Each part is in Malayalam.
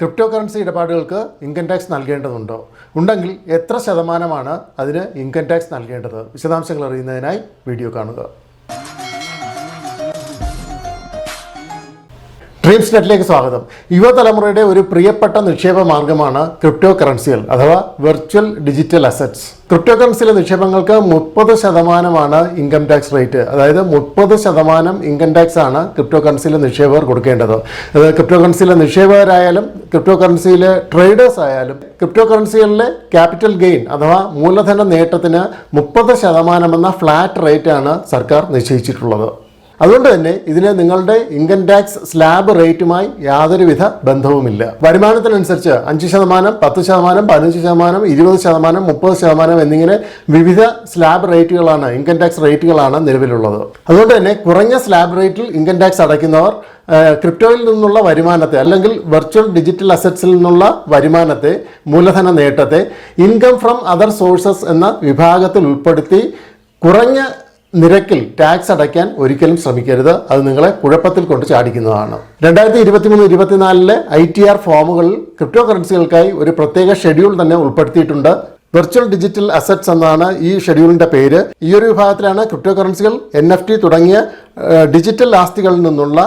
ക്രിപ്റ്റോ കറൻസി ഇടപാടുകൾക്ക് ഇൻകം ടാക്സ് നൽകേണ്ടതുണ്ടോ? ഉണ്ടെങ്കിൽ എത്ര ശതമാനമാണ് അതിന് ഇൻകം ടാക്സ് നൽകേണ്ടത്? വിശദാംശങ്ങൾ അറിയുന്നതിനായി വീഡിയോ കാണുക. ഡ്രീംസ് നെറ്റിലേക്ക് സ്വാഗതം. യുവതലമുറയുടെ ഒരു പ്രിയപ്പെട്ട നിക്ഷേപ മാർഗമാണ് ക്രിപ്റ്റോ കറൻസികൾ അഥവാ വെർച്വൽ ഡിജിറ്റൽ അസറ്റ്സ് ക്രിപ്റ്റോ കറൻസിയിലെ നിക്ഷേപങ്ങൾക്ക് മുപ്പത് ശതമാനമാണ് ഇൻകം ടാക്സ് റേറ്റ് അതായത് മുപ്പത് ശതമാനം ഇൻകം ടാക്സ് ആണ് ക്രിപ്റ്റോ കറൻസിയിലെ നിക്ഷേപകർ കൊടുക്കേണ്ടത്. അത് ക്രിപ്റ്റോ കറൻസിയിലെ നിക്ഷേപകരായാലും ക്രിപ്റ്റോ കറൻസിയിലെ ട്രേഡേഴ്സ് ആയാലും ക്രിപ്റ്റോ കറൻസികളിലെ ക്യാപിറ്റൽ ഗെയിൻ അഥവാ മൂലധന നേട്ടത്തിന് മുപ്പത് ശതമാനമെന്ന ഫ്ലാറ്റ് റേറ്റ് ആണ് സർക്കാർ നിശ്ചയിച്ചിട്ടുള്ളത്. അതുകൊണ്ട് തന്നെ ഇതിന് നിങ്ങളുടെ ഇൻകം ടാക്സ് സ്ലാബ് റേറ്റുമായി യാതൊരുവിധ ബന്ധവുമില്ല. വരുമാനത്തിനനുസരിച്ച് അഞ്ച് ശതമാനം പത്ത് ശതമാനം പതിനഞ്ച് ശതമാനം ഇരുപത് ശതമാനം മുപ്പത് ശതമാനം എന്നിങ്ങനെ വിവിധ സ്ലാബ് റേറ്റുകളാണ് ഇൻകം ടാക്സ് റേറ്റുകളാണ് നിലവിലുള്ളത്. അതുകൊണ്ട് തന്നെ കുറഞ്ഞ സ്ലാബ് റേറ്റിൽ ഇൻകം ടാക്സ് അടയ്ക്കുന്നവർ ക്രിപ്റ്റോയിൽ നിന്നുള്ള വരുമാനത്തെ അല്ലെങ്കിൽ വെർച്വൽ ഡിജിറ്റൽ അസറ്റ്സിൽ നിന്നുള്ള വരുമാനത്തെ മൂലധന നേട്ടത്തെ ഇൻകം ഫ്രം അതർ സോഴ്സസ് എന്ന വിഭാഗത്തിൽ ഉൾപ്പെടുത്തി കുറഞ്ഞ നിരക്കിൽ ടാക്സ് അടയ്ക്കാൻ ഒരിക്കലും ശ്രമിക്കരുത്. അത് നിങ്ങളെ കുഴപ്പത്തിൽ കൊണ്ട് ചാടിക്കുന്നതാണ്. രണ്ടായിരത്തി ഇരുപത്തിമൂന്ന് ഇരുപത്തിനാലിലെ ഐ ടി ആർ ഫോമുകളിൽ ക്രിപ്റ്റോ കറൻസികൾക്കായി ഒരു പ്രത്യേക ഷെഡ്യൂൾ തന്നെ ഉൾപ്പെടുത്തിയിട്ടുണ്ട്. വെർച്വൽ ഡിജിറ്റൽ അസറ്റ്സ് എന്നാണ് ഈ ഷെഡ്യൂളിന്റെ പേര്. ഈ ഒരു വിഭാഗത്തിലാണ് ക്രിപ്റ്റോ കറൻസികൾ എൻ എഫ് ടി തുടങ്ങിയ ഡിജിറ്റൽ ആസ്തികളിൽ നിന്നുള്ള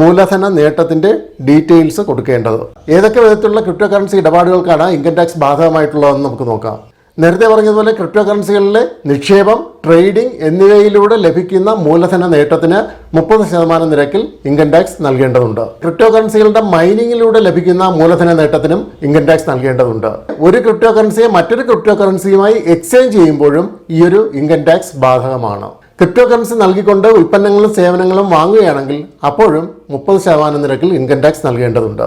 മൂലധന നേട്ടത്തിന്റെ ഡീറ്റെയിൽസ് കൊടുക്കേണ്ടത്. ഏതൊക്കെ വിധത്തിലുള്ള ക്രിപ്റ്റോ കറൻസി ഇടപാടുകൾക്കാണ് ഇൻകം ടാക്സ് ബാധകമായിട്ടുള്ളതെന്ന് നമുക്ക് നോക്കാം. നേരത്തെ പറഞ്ഞതുപോലെ ക്രിപ്റ്റോ കറൻസികളിലെ നിക്ഷേപം ട്രേഡിംഗ് എന്നിവയിലൂടെ ലഭിക്കുന്ന മൂലധന നേട്ടത്തിന് മുപ്പത് ശതമാനം നിരക്കിൽ ഇൻകം ടാക്സ് നൽകേണ്ടതുണ്ട്. ക്രിപ്റ്റോ കറൻസികളുടെ മൈനിങ്ങിലൂടെ ലഭിക്കുന്ന മൂലധന നേട്ടത്തിനും ഇൻകം ടാക്സ് നൽകേണ്ടതുണ്ട്. ഒരു ക്രിപ്റ്റോ കറൻസിയെ മറ്റൊരു ക്രിപ്റ്റോ കറൻസിയുമായി എക്സ്ചേഞ്ച് ചെയ്യുമ്പോഴും ഈ ഒരു ഇൻകം ടാക്സ് ബാധകമാണ്. ക്രിപ്റ്റോ കറൻസി നൽകിക്കൊണ്ട് ഉൽപ്പന്നങ്ങളും സേവനങ്ങളും വാങ്ങുകയാണെങ്കിൽ അപ്പോഴും മുപ്പത് ശതമാനം നിരക്കിൽ ഇൻകം ടാക്സ് നൽകേണ്ടതുണ്ട്.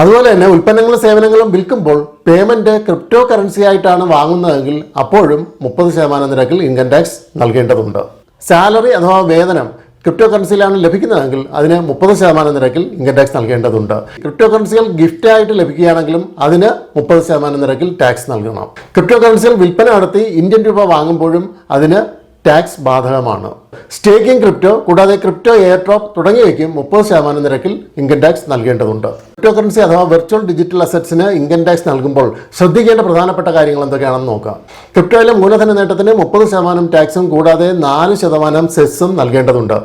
അതുപോലെ തന്നെ ഉൽപ്പന്നങ്ങളും സേവനങ്ങളും വിൽക്കുമ്പോൾ പേയ്മെന്റ് ക്രിപ്റ്റോ കറൻസി ആയിട്ടാണ് വാങ്ങുന്നതെങ്കിൽ അപ്പോഴും മുപ്പത് ശതമാനം നിരക്കിൽ ഇൻകം ടാക്സ് നൽകേണ്ടതുണ്ട്. സാലറി അഥവാ വേതനം ക്രിപ്റ്റോ കറൻസിയിലാണ് ലഭിക്കുന്നതെങ്കിൽ അതിന് മുപ്പത് ശതമാനം നിരക്കിൽ ഇൻകം ടാക്സ് നൽകേണ്ടതുണ്ട്. ക്രിപ്റ്റോ കറൻസികൾ ഗിഫ്റ്റ് ആയിട്ട് ലഭിക്കുകയാണെങ്കിലും അതിന് മുപ്പത് ശതമാനം നിരക്കിൽ ടാക്സ് നൽകണം. ക്രിപ്റ്റോ കറൻസികൾ വിൽപ്പന നടത്തി ഇന്ത്യൻ രൂപ വാങ്ങുമ്പോഴും അതിന് ടാക്സ് ബാധകമാണ്. സ്റ്റേക്കിംഗ് ക്രിപ്റ്റോ കൂടാതെ ക്രിപ്റ്റോ എയർ ഡ്രോപ്പ് തുടങ്ങിയവയ്ക്കും മുപ്പത് ശതമാനം നിരക്കിൽ ഇൻകം ടാക്സ് നൽകേണ്ടതുണ്ട്. ക്രിപ്റ്റോ കറൻസി അഥവാ വെർച്വൽ ഡിജിറ്റൽ അസറ്റ്സിന് ഇൻകം ടാക്സ് നൽകുമ്പോൾ ശ്രദ്ധിക്കേണ്ട പ്രധാനപ്പെട്ട കാര്യങ്ങൾ എന്തൊക്കെയാണെന്ന് നോക്കാം. ക്രിപ്റ്റോയിലെ മൂലധന നേട്ടത്തിന് മുപ്പത് ശതമാനം ടാക്സും കൂടാതെ നാല് ശതമാനം സെസ്സും നൽകേണ്ടതുണ്ട്.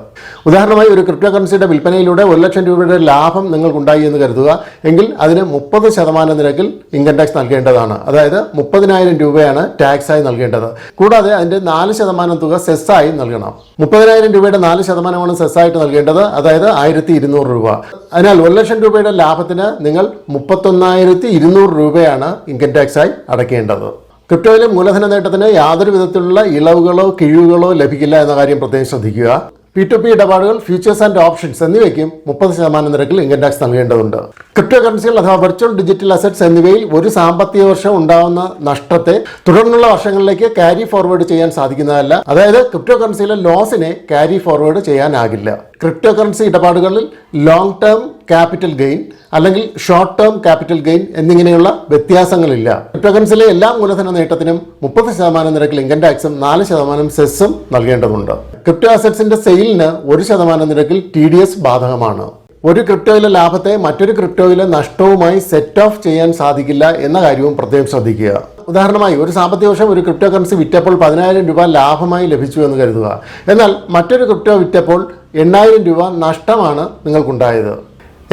ഉദാഹരണമായി ഒരു ക്രിപ്റ്റോ കറൻസിയുടെ വിൽപ്പനയിലൂടെ ഒരു ലക്ഷം രൂപയുടെ ലാഭം നിങ്ങൾക്കുണ്ടായി എന്ന് കരുതുക. എങ്കിൽ അതിന് മുപ്പത് ശതമാനം നിരക്കിൽ ഇൻകം ടാക്സ് നൽകേണ്ടതാണ്. അതായത് മുപ്പതിനായിരം രൂപയാണ് ടാക്സായി നൽകേണ്ടത്. കൂടാതെ അതിന്റെ നാല് ശതമാനം തുക സെസ്സായി നൽകണം. മുപ്പതിനായിരം രൂപയുടെ നാല് ശതമാനമാണ് സെസ്സായിട്ട് നൽകേണ്ടത്. അതായത് ആയിരത്തി ഇരുന്നൂറ് രൂപ. അതിനാൽ ഒരു ലക്ഷം രൂപയുടെ ലാഭത്തിന് നിങ്ങൾ മുപ്പത്തൊന്നായിരത്തി ഇരുന്നൂറ് രൂപയാണ് ഇൻകം ടാക്സായി അടയ്ക്കേണ്ടത്. ക്രിപ്റ്റോയിലെ മൂലധന നേട്ടത്തിന് യാതൊരു വിധത്തിലുള്ള ഇളവുകളോ കിഴിവുകളോ ലഭിക്കില്ല എന്ന കാര്യം പ്രത്യേകം ശ്രദ്ധിക്കുക. പി ടു പി ഇടപാടുകൾ ഫ്യൂച്ചേഴ്സ് ആൻഡ് ഓപ്ഷൻസ് എന്നിവയ്ക്കും മുപ്പത് ശതമാനം നിരക്കിൽ ഇൻകം ടാക്സ് നൽകേണ്ടതുണ്ട്. ക്രിപ്റ്റോ കറൻസികൾ അഥവാ വെർച്വൽ ഡിജിറ്റൽ അസറ്റ്സ് എന്നിവയിൽ ഒരു സാമ്പത്തിക വർഷം ഉണ്ടാകുന്ന നഷ്ടത്തെ തുടർന്നുള്ള വർഷങ്ങളിലേക്ക് ക്യാരി ഫോർവേഡ് ചെയ്യാൻ സാധിക്കുന്നതല്ല. അതായത് ക്രിപ്റ്റോ കറൻസിയിലെ ലോസിനെ ക്യാരി ഫോർവേഡ് ചെയ്യാനാകില്ല. ക്രിപ്റ്റോ കറൻസി ഇടപാടുകളിൽ ലോങ് ടേം ക്യാപിറ്റൽ ഗെയിൻ അല്ലെങ്കിൽ ഷോർട്ട് ടേം ക്യാപിറ്റൽ ഗെയിൻ എന്നിങ്ങനെയുള്ള വ്യത്യാസങ്ങളില്ല. ക്രിപ്റ്റോകറൻസിലെ എല്ലാ മൂലധന നേട്ടത്തിനും മുപ്പത് ശതമാനം നിരക്കിൽ ഇൻകം ടാക്സും നാല് ശതമാനം സെസ്സും നൽകേണ്ടതുണ്ട്. ക്രിപ്റ്റോ അസറ്റ്സിന്റെ സെയിലിന് ഒരു ശതമാനം നിരക്കിൽ ടി ഡി എസ് ബാധകമാണ്. ഒരു ക്രിപ്റ്റോയിലെ ലാഭത്തെ മറ്റൊരു ക്രിപ്റ്റോയിലെ നഷ്ടവുമായി സെറ്റ് ഓഫ് ചെയ്യാൻ സാധിക്കില്ല എന്ന കാര്യവും പ്രത്യേകം ശ്രദ്ധിക്കുക. ഉദാഹരണമായി ഒരു സാമ്പത്തിക വർഷം ഒരു ക്രിപ്റ്റോ കറൻസി വിറ്റപ്പോൾ പതിനായിരം രൂപ ലാഭമായി ലഭിച്ചു എന്ന് കരുതുക. എന്നാൽ മറ്റൊരു ക്രിപ്റ്റോ വിറ്റപ്പോൾ എണ്ണായിരം രൂപ നഷ്ടമാണ് നിങ്ങൾക്കുണ്ടായത്.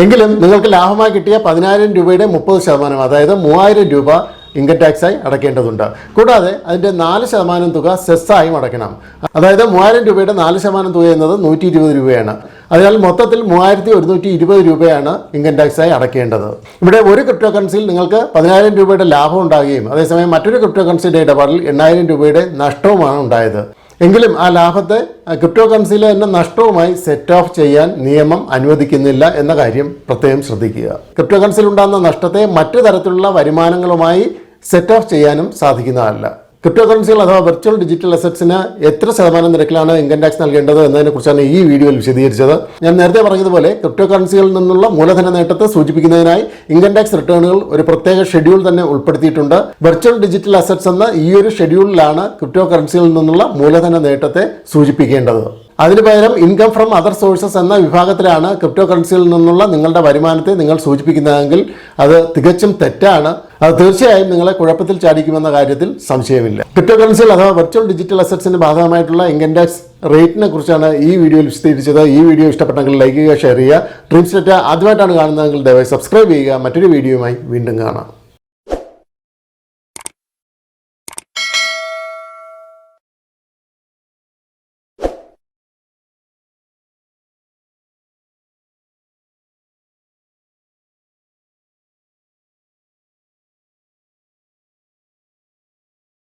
എങ്കിലും നിങ്ങൾക്ക് ലാഭമായി കിട്ടിയ പതിനായിരം രൂപയുടെ മുപ്പത് ശതമാനം അതായത് മൂവായിരം രൂപ ഇൻകം ടാക്സായി അടയ്ക്കേണ്ടതുണ്ട്. കൂടാതെ അതിന്റെ നാല് ശതമാനം തുക സെസ്സായും അടയ്ക്കണം. അതായത് മൂവായിരം രൂപയുടെ നാല് ശതമാനം തുക എന്നത് നൂറ്റി ഇരുപത് രൂപയാണ്. അതിനാൽ മൊത്തത്തിൽ മൂവായിരത്തി ഒരുന്നൂറ്റി ഇരുപത് രൂപയാണ് ഇൻകം ടാക്സായി അടയ്ക്കേണ്ടത്. ഇവിടെ ഒരു ക്രിപ്റ്റോ കറൻസിയിൽ നിങ്ങൾക്ക് പതിനായിരം രൂപയുടെ ലാഭം ഉണ്ടാകുകയും അതേസമയം മറ്റൊരു ക്രിപ്റ്റോ കറൻസിയുടെ ഇടപാടിൽ എണ്ണായിരം രൂപയുടെ നഷ്ടവുമാണ് ഉണ്ടായത്. എങ്കിലും ആ ലാഭത്തെ ക്രിപ്റ്റോ കറൻസിയിലെ തന്നെ നഷ്ടവുമായി സെറ്റ് ഓഫ് ചെയ്യാൻ നിയമം അനുവദിക്കുന്നില്ല എന്ന കാര്യം പ്രത്യേകം ശ്രദ്ധിക്കുക. ക്രിപ്റ്റോ കറൻസിയിൽ ഉണ്ടാകുന്ന നഷ്ടത്തെ മറ്റു തരത്തിലുള്ള വരുമാനങ്ങളുമായി സെറ്റ് ഓഫ് ചെയ്യാനും സാധിക്കുന്നതല്ല. ക്രിപ്റ്റോ കറൻസികൾ അഥവാ വെർച്വൽ ഡിജിറ്റൽ അസറ്റ്സിന് എത്ര ശതമാനം നിരക്കിലാണ് ഇൻകം ടാക്സ് നൽകേണ്ടത് എന്നതിനെക്കുറിച്ചാണ് ഈ വീഡിയോയിൽ വിശദീകരിച്ചത്. ഞാൻ നേരത്തെ പറഞ്ഞതുപോലെ ക്രിപ്റ്റോ കറൻസികളിൽ നിന്നുള്ള മൂലധന നേട്ടത്തെ സൂചിപ്പിക്കുന്നതിനായി ഇൻകം ടാക്സ് റിട്ടേണുകൾ ഒരു പ്രത്യേക ഷെഡ്യൂൾ തന്നെ ഉൾപ്പെടുത്തിയിട്ടുണ്ട്. വെർച്വൽ ഡിജിറ്റൽ അസറ്റ്സ് എന്ന ഈ ഒരു ഷെഡ്യൂളിലാണ് ക്രിപ്റ്റോ കറൻസികളിൽ നിന്നുള്ള മൂലധന നേട്ടത്തെ സൂചിപ്പിക്കേണ്ടത്. അതിനു പകരം ഇൻകം ഫ്രം അതർ സോഴ്സസ് എന്ന വിഭാഗത്തിലാണ് ക്രിപ്റ്റോ കറൻസികളിൽ നിന്നുള്ള നിങ്ങളുടെ വരുമാനത്തെ നിങ്ങൾ സൂചിപ്പിക്കുന്നതെങ്കിൽ അത് തികച്ചും തെറ്റാണ്. അത് തീർച്ചയായും നിങ്ങളെ കുഴപ്പത്തിൽ ചാടിക്കുമെന്ന കാര്യത്തിൽ സംശയമില്ല. ക്രിപ്റ്റോ കറൻസികൾ അഥവാ വെർച്വൽ ഡിജിറ്റൽ അസറ്റ്സിന് ഭാഗമായിട്ടുള്ള ഇൻകം ടാക്സ് റേറ്റിനെ കുറിച്ചാണ് ഈ വീഡിയോയിൽ വിശദീകരിച്ചത്. ഈ വീഡിയോ ഇഷ്ടപ്പെട്ടെങ്കിൽ ലൈക്ക് ചെയ്യുക ഷെയർ ചെയ്യുക. ഡ്രീംസ് നെറ്റ് ആദ്യമായിട്ടാണ് കാണുന്നതെങ്കിൽ ദയവായി സബ്സ്ക്രൈബ് ചെയ്യുക. മറ്റൊരു വീഡിയോയുമായി വീണ്ടും കാണാം.